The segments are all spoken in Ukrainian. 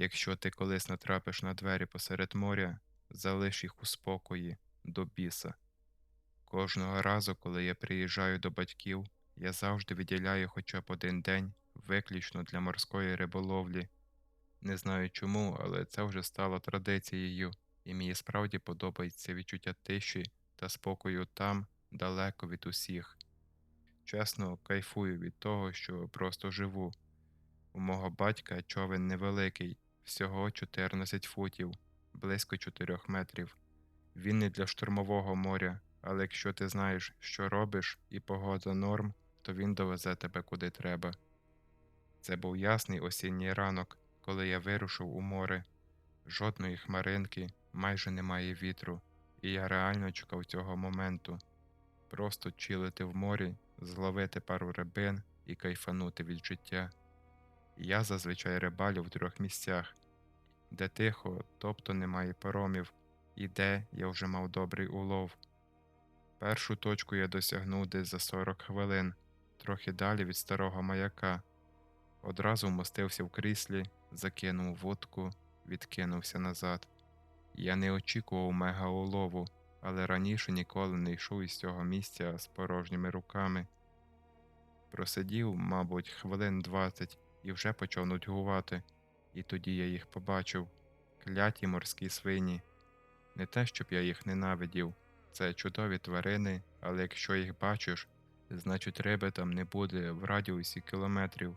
Якщо ти колись натрапиш на двері посеред моря, залиш їх у спокої до біса. Кожного разу, коли я приїжджаю до батьків, я завжди виділяю хоча б один день виключно для морської риболовлі. Не знаю чому, але це вже стало традицією, і мені справді подобається відчуття тиші та спокою там, далеко від усіх. Чесно, кайфую від того, що просто живу. У мого батька човен невеликий, всього 14 футів, близько 4 метрів. Він не для штурмового моря, але якщо ти знаєш, що робиш, і погода норм, то він довезе тебе куди треба. Це був ясний осінній ранок, коли я вирушив у море. Жодної хмаринки, майже немає вітру, і я реально чекав цього моменту. Просто чилити в морі, зловити пару рибин і кайфанути від життя. Я зазвичай рибалю в трьох місцях, де тихо, тобто немає паромів, і де я вже мав добрий улов. Першу точку я досягнув десь за 40 хвилин, трохи далі від старого маяка. Одразу вмостився в кріслі, закинув вудку, відкинувся назад. Я не очікував мега улову, але раніше ніколи не йшов із цього місця з порожніми руками. Просидів, мабуть, хвилин двадцять і вже почав нудьгувати, і тоді я їх побачив кляті морські свині. Не те, щоб я їх ненавидів, це чудові тварини, але якщо їх бачиш, значить риби там не буде в радіусі кілометрів.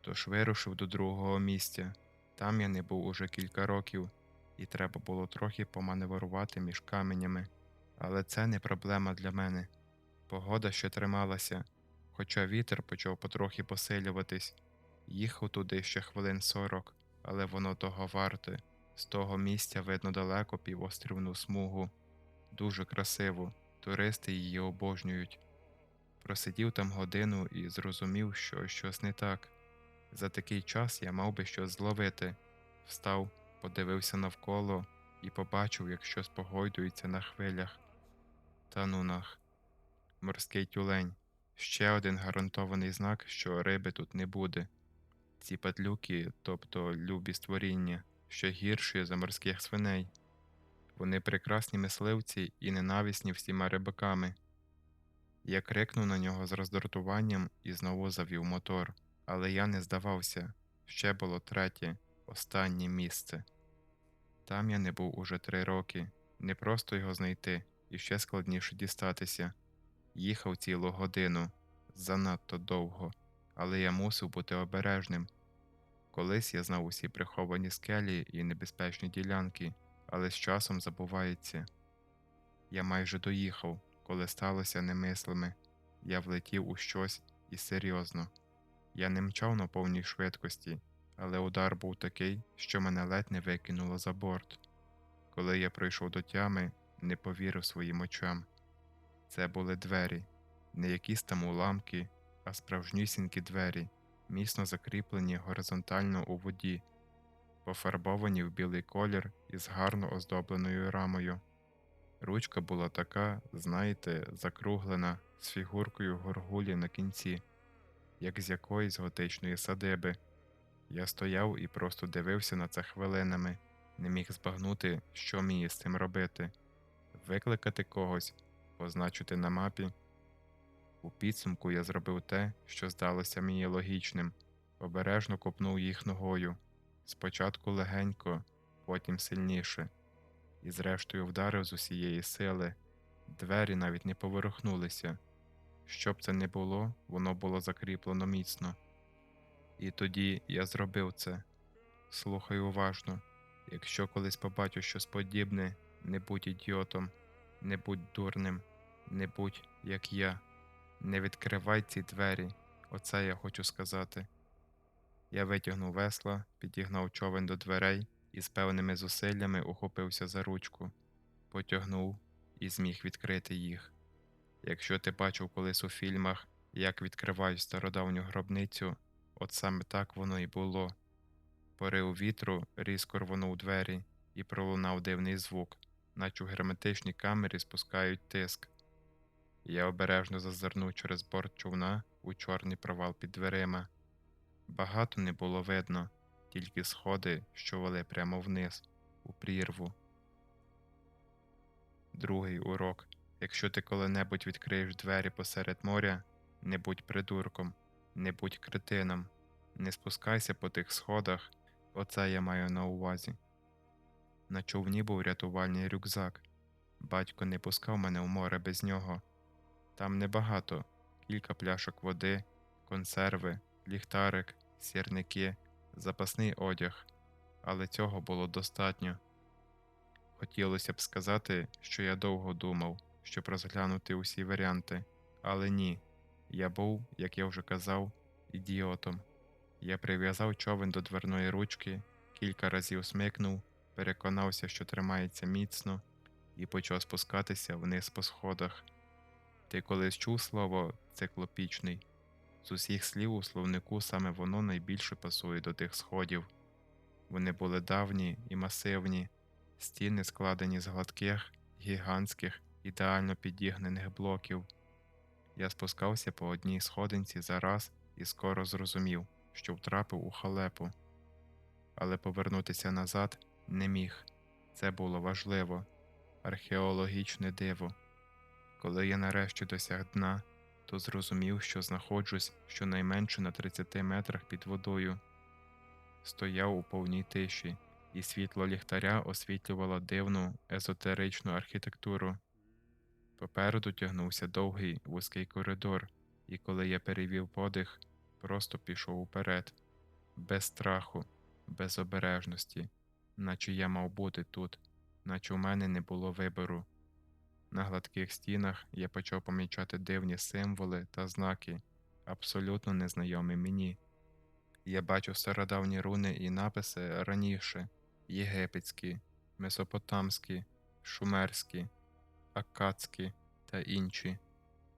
Тож вирушив до другого місця. Там я не був уже кілька років, і треба було трохи поманеврувати між каменями. Але це не проблема для мене. Погода ще трималася, хоча вітер почав потрохи посилюватись. Їхав туди ще хвилин сорок, але воно того варте. З того місця видно далеко півострівну смугу. Дуже красиво, туристи її обожнюють. Просидів там годину і зрозумів, що щось не так. За такий час я мав би щось зловити. Встав, подивився навколо і побачив, як щось погойдується на хвилях. Та ну нах. Морський тюлень. Ще один гарантований знак, що риби тут не буде. Ці падлюки, тобто любі створіння, ще гірші за морських свиней. Вони прекрасні мисливці і ненависні всіма рибаками. Я крикнув на нього з роздратуванням і знову завів мотор, але я не здавався. Ще було третє, останнє місце. Там я не був уже три роки, не просто його знайти і ще складніше дістатися. Їхав цілу годину, занадто довго, але я мусив бути обережним. Колись я знав усі приховані скелі і небезпечні ділянки, але з часом забувається. Я майже доїхав, коли сталося немислиме. Я влетів у щось і серйозно. Я не мчав на повній швидкості, але удар був такий, що мене ледь не викинуло за борт. Коли я прийшов до тями, не повірив своїм очам. Це були двері, не якісь там уламки, а справжнісінькі двері, міцно закріплені горизонтально у воді, пофарбовані в білий колір із гарно оздобленою рамою. Ручка була така, знаєте, закруглена з фігуркою горгулі на кінці, як з якоїсь готичної садиби. Я стояв і просто дивився на це хвилинами, не міг збагнути, що мені з цим робити, викликати когось, позначити на мапі. У підсумку я зробив те, що здалося мені логічним, обережно копнув їх ногою, спочатку легенько, потім сильніше, і зрештою вдарив з усієї сили. Двері навіть не поворухнулися. Щоб це не було, воно було закріплено міцно. І тоді я зробив це. Слухай уважно, якщо колись побачу щось подібне, не будь ідіотом, не будь дурним, не будь як я, не відкривай ці двері, оце я хочу сказати. Я витягнув весла, підігнав човен до дверей і з певними зусиллями ухопився за ручку, потягнув і зміг відкрити їх. Якщо ти бачив колись у фільмах, як відкривають стародавню гробницю, от саме так воно і було. Порив вітру різко рвонув двері і пролунав дивний звук, наче у герметичній камері спускають тиск. Я обережно зазирнув через борт човна у чорний провал під дверима. Багато не було видно, тільки сходи, що вели прямо вниз, у прірву. Другий урок. Якщо ти коли-небудь відкриєш двері посеред моря, не будь придурком, не будь кретином, не спускайся по тих сходах, оце я маю на увазі. На човні був рятувальний рюкзак. Батько не пускав мене у море без нього. Там небагато, кілька пляшок води, консерви, ліхтарик, сірники, запасний одяг, але цього було достатньо. Хотілося б сказати, що я довго думав, щоб розглянути усі варіанти, але ні. Я був, як я вже казав, ідіотом. Я прив'язав човен до дверної ручки, кілька разів смикнув, переконався, що тримається міцно, і почав спускатися вниз по сходах. Ти колись чув слово циклопічний? З усіх слів у словнику саме воно найбільше пасує до тих сходів. Вони були давні і масивні, стіни складені з гладких, гігантських, ідеально підігнених блоків. Я спускався по одній сходинці за раз і скоро зрозумів, що втрапив у халепу. Але повернутися назад не міг. Це було важливо археологічне диво. Коли я нарешті досяг дна, то зрозумів, що знаходжусь щонайменше на 30 метрах під водою. Стояв у повній тиші, і світло ліхтаря освітлювало дивну езотеричну архітектуру. Попереду тягнувся довгий вузький коридор, і коли я перевів подих, просто пішов уперед, без страху, без обережності, наче я мав бути тут, наче у мене не було вибору. На гладких стінах я почав помічати дивні символи та знаки, абсолютно незнайомі мені. Я бачив стародавні руни і написи раніше єгипетські, месопотамські, шумерські, аккадські та інші,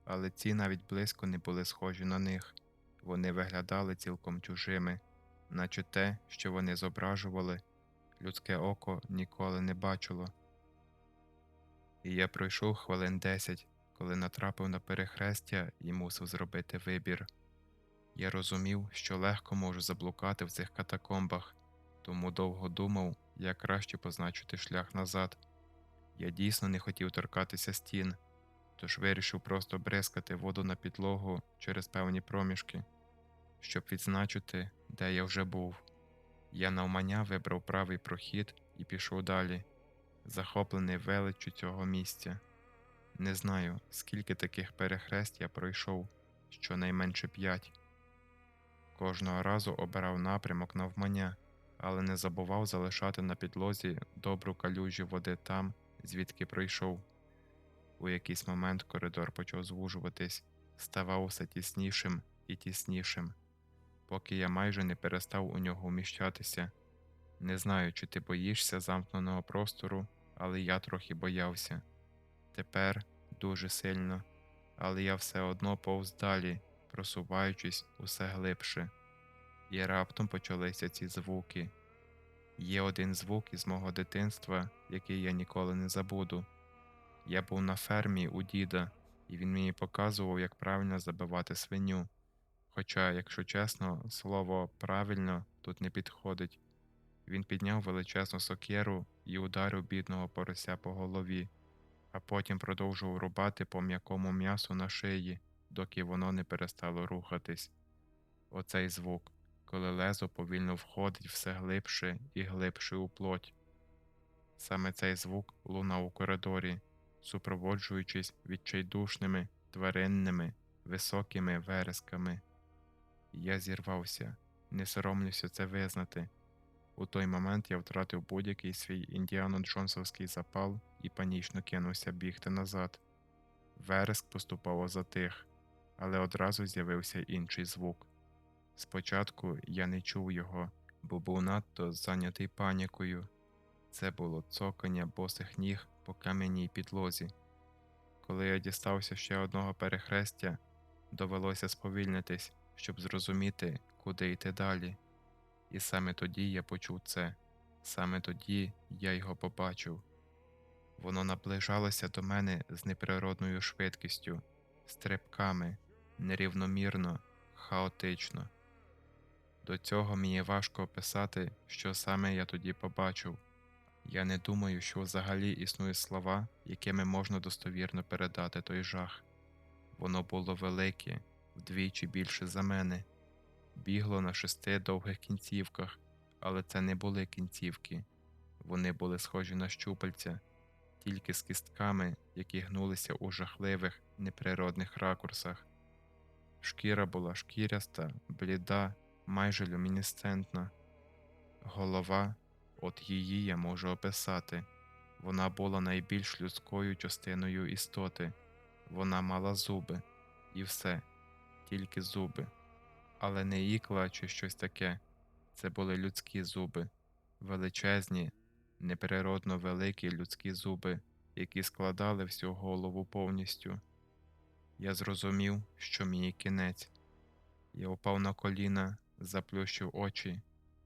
але ці навіть близько не були схожі на них, вони виглядали цілком чужими, наче те, що вони зображували, людське око ніколи не бачило. І я пройшов хвилин десять, коли натрапив на перехрестя і мусив зробити вибір. Я розумів, що легко можу заблукати в цих катакомбах, тому довго думав, як краще позначити шлях назад. Я дійсно не хотів торкатися стін, тож вирішив просто бризкати воду на підлогу через певні проміжки, щоб відзначити, де я вже був. Я навмання вибрав правий прохід і пішов далі, захоплений величчю цього місця. Не знаю, скільки таких перехрест я пройшов, щонайменше п'ять. Кожного разу обирав напрямок навмання, але не забував залишати на підлозі добру калюжі води там, звідки пройшов. У якийсь момент коридор почав звужуватись, ставав усе тіснішим і тіснішим, поки я майже не перестав у нього вміщатися. Не знаю, чи ти боїшся замкненого простору, але я трохи боявся. Тепер дуже сильно, але я все одно повз далі, просуваючись усе глибше. І раптом почалися ці звуки. Є один звук із мого дитинства, який я ніколи не забуду. Я був на фермі у діда, і він мені показував, як правильно забивати свиню. Хоча, якщо чесно, слово правильно тут не підходить. Він підняв величезну сокиру і ударив бідного порося по голові, а потім продовжував рубати по м'якому м'ясу на шиї, доки воно не перестало рухатись. Оцей звук, коли лезо повільно входить все глибше і глибше у плоть. Саме цей звук лунав у коридорі, супроводжуючись відчайдушними, тваринними, високими вересками. Я зірвався, не соромлюся це визнати. У той момент я втратив будь-який свій індіано джонсовський запал і панічно кинувся бігти назад. Вереск поступово затих, але одразу з'явився інший звук. Спочатку я не чув його, бо був надто зайнятий панікою. Це було цокання босих ніг по кам'яній підлозі. Коли я дістався ще одного перехрестя, довелося сповільнитись, щоб зрозуміти, куди йти далі. І саме тоді я почув це, саме тоді я його побачив. Воно наближалося до мене з неприродною швидкістю, стрибками, нерівномірно, хаотично. До цього мені важко описати, що саме я тоді побачив. Я не думаю, що взагалі існують слова, якими можна достовірно передати той жах. Воно було велике, вдвічі більше за мене, бігло на шести довгих кінцівках, але це не були кінцівки. Вони були схожі на щупальця, тільки з кістками, які гнулися у жахливих, неприродних ракурсах. Шкіра була шкіряста, бліда, майже люмінесцентна. Голова, от її я можу описати. Вона була найбільш людською частиною істоти. Вона мала зуби, і все, тільки зуби. Але не ікла чи щось таке. Це були людські зуби, величезні, неприродно великі людські зуби, які складали всю голову повністю. Я зрозумів, що мій кінець. Я упав на коліна, заплющив очі,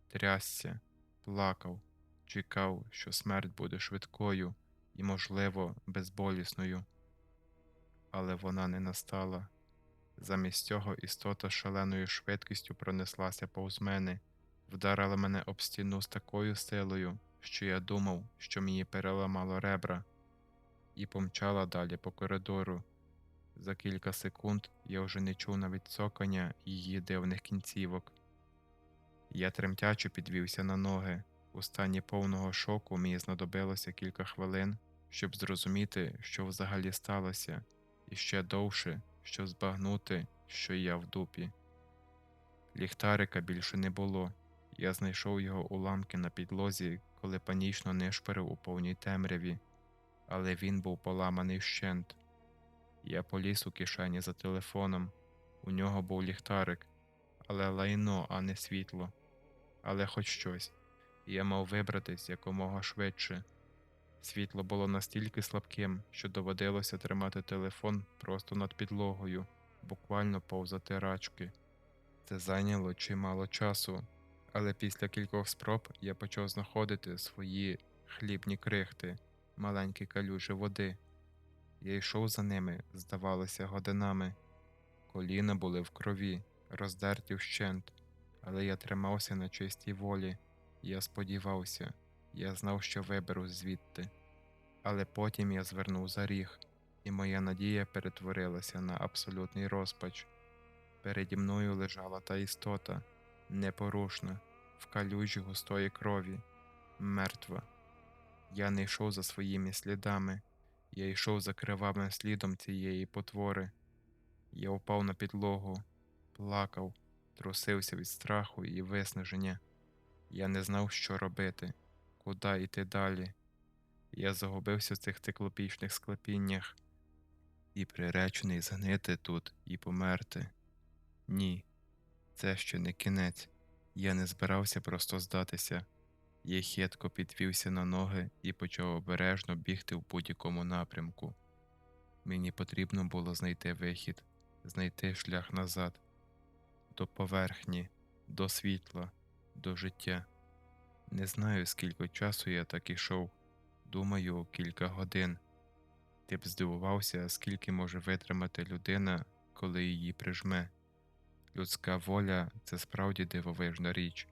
трясся, плакав, чекав, що смерть буде швидкою і, можливо, безболісною. Але вона не настала. Замість цього істота шаленою швидкістю пронеслася повз мене, вдарила мене об стіну з такою силою, що я думав, що мені переламало ребра, і помчала далі по коридору. За кілька секунд я вже не чув навіть цокання її дивних кінцівок. Я тремтяче підвівся на ноги. У стані повного шоку мені знадобилося кілька хвилин, щоб зрозуміти, що взагалі сталося, і ще довше, щоб збагнути, що я в дупі. Ліхтарика більше не було. Я знайшов його уламки на підлозі, коли панічно нишпорив у повній темряві, але він був поламаний вщент. Я поліз у кишені за телефоном. У нього був ліхтарик, але лайно, а не світло. Але хоч щось. Я мав вибратись якомога швидше. Світло було настільки слабким, що доводилося тримати телефон просто над підлогою, буквально повзати рачки. Це зайняло чимало часу, але після кількох спроб я почав знаходити свої хлібні крихти, маленькі калюжі води. Я йшов за ними, здавалося, годинами. Коліна були в крові, роздерті вщент, але я тримався на чистій волі. Я сподівався, я знав, що виберу звідти. Але потім я звернув за ріг, і моя надія перетворилася на абсолютний розпач. Переді мною лежала та істота, непорушна, в калюжі густої крові, мертва. Я не йшов за своїми слідами, я йшов за кривавим слідом цієї потвори. Я впав на підлогу, плакав, трусився від страху і виснаження. Я не знав, що робити, куди йти далі. Я загубився в цих циклопічних склепіннях і приречений згнити тут і померти. Ні, це ще не кінець. Я не збирався просто здатися. Я хитко підвівся на ноги і почав обережно бігти в будь-якому напрямку. Мені потрібно було знайти вихід, знайти шлях назад, до поверхні, до світла, до життя. Не знаю, скільки часу я так ішов, думаю, кілька годин. Ти б здивувався, скільки може витримати людина, коли її прижме. Людська воля це справді дивовижна річ.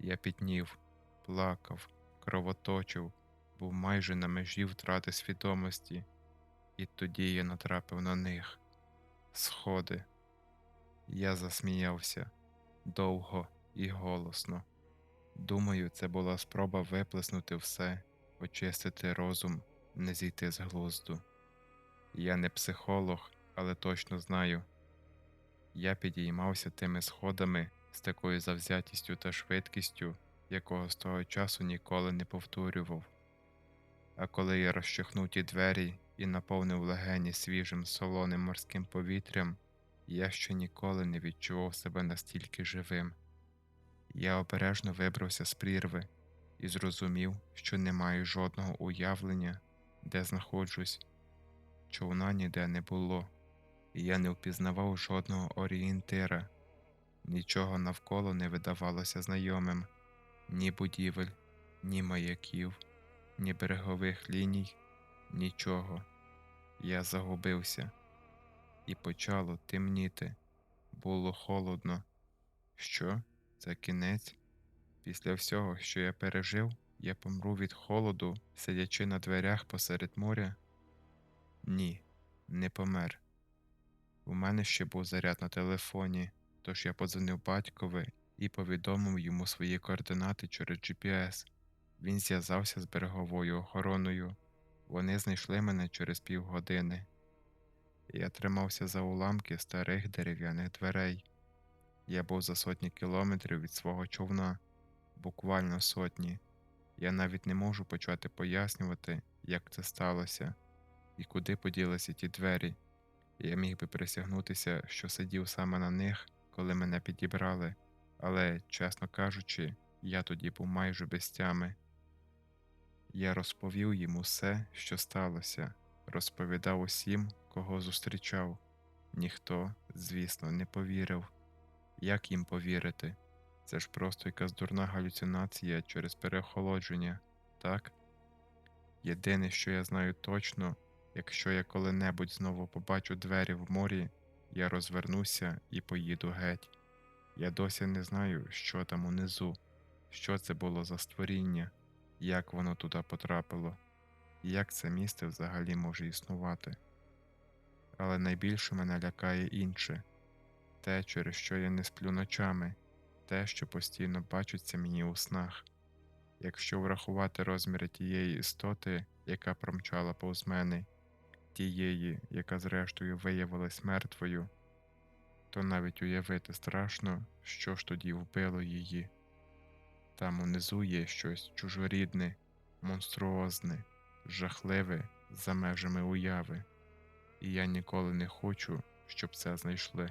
Я піднів, плакав, кровоточив, був майже на межі втрати свідомості, і тоді я натрапив на них сходи. Я засміявся довго і голосно. Думаю, це була спроба виплеснути все, очистити розум, не зійти з глузду. Я не психолог, але точно знаю. Я підіймався тими сходами з такою завзятістю та швидкістю, якого з того часу ніколи не повторював. А коли я розчахнув ті двері і наповнив легені свіжим солоним морським повітрям, я ще ніколи не відчував себе настільки живим. Я обережно вибрався з прірви і зрозумів, що не маю жодного уявлення, де знаходжусь. Човна ніде не було, і я не впізнавав жодного орієнтира, нічого навколо не видавалося знайомим, ні будівель, ні маяків, ні берегових ліній, нічого. Я загубився, і почало темніти. Було холодно. Що? Це кінець. Після всього, що я пережив, я помру від холоду, сидячи на дверях посеред моря? Ні, не помер. У мене ще був заряд на телефоні, тож я подзвонив батькові і повідомив йому свої координати через GPS. Він зв'язався з береговою охороною. Вони знайшли мене через півгодини. Я тримався за уламки старих дерев'яних дверей. Я був за сотні кілометрів від свого човна, буквально сотні. Я навіть не можу почати пояснювати, як це сталося і куди поділися ті двері. Я міг би присягнутися, що сидів саме на них, коли мене підібрали, але, чесно кажучи, я тоді був майже без тями. Я розповів йому все, що сталося, розповідав усім, кого зустрічав. Ніхто, звісно, не повірив. Як їм повірити? Це ж просто якась дурна галюцинація через переохолодження, так? Єдине, що я знаю точно, якщо я коли-небудь знову побачу двері в морі, я розвернуся і поїду геть. Я досі не знаю, що там унизу, що це було за створіння, як воно туди потрапило, як це місце взагалі може існувати. Але найбільше мене лякає інше те, через що я не сплю ночами, те, що постійно бачиться мені у снах. Якщо врахувати розміри тієї істоти, яка промчала повз мене, тієї, яка зрештою виявилась мертвою, то навіть уявити страшно, що ж тоді вбило її. Там унизу є щось чужорідне, монструозне, жахливе за межами уяви, і я ніколи не хочу, щоб це знайшли.